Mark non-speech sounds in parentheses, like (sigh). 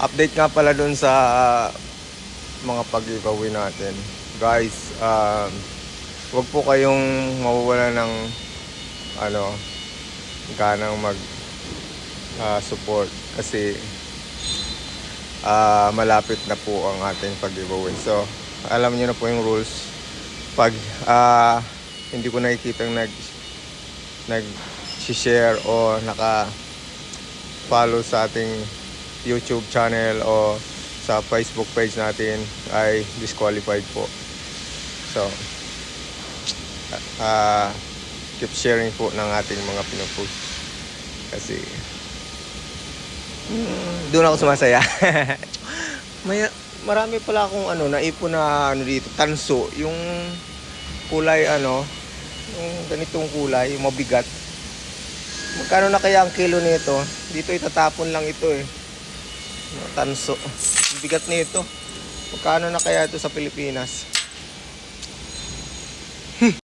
Update nga pala dun sa mga pag-giveaway natin. Guys, um, wag po kayong mawawala ng ano, ganang mag ah, support kasi ah, malapit na po ang ating pag-giveaway. So, alam niyo na po yung rules. Pag ah, hindi ko nakikita nag nag share o naka follow sa ating YouTube channel o sa Facebook page natin ay disqualified po. So, ah keep sharing po ng ating mga pinupost. Kasi, mm, doon ako sumasaya. (laughs) May, marami pala akong ano, naipon na ano dito, tanso. Yung kulay ano, yung ganitong kulay, yung mabigat. Magkano na kaya ang kilo nito? Dito itatapon lang ito eh. Tanso. Bigat nito. Magkano na kaya ito sa Pilipinas?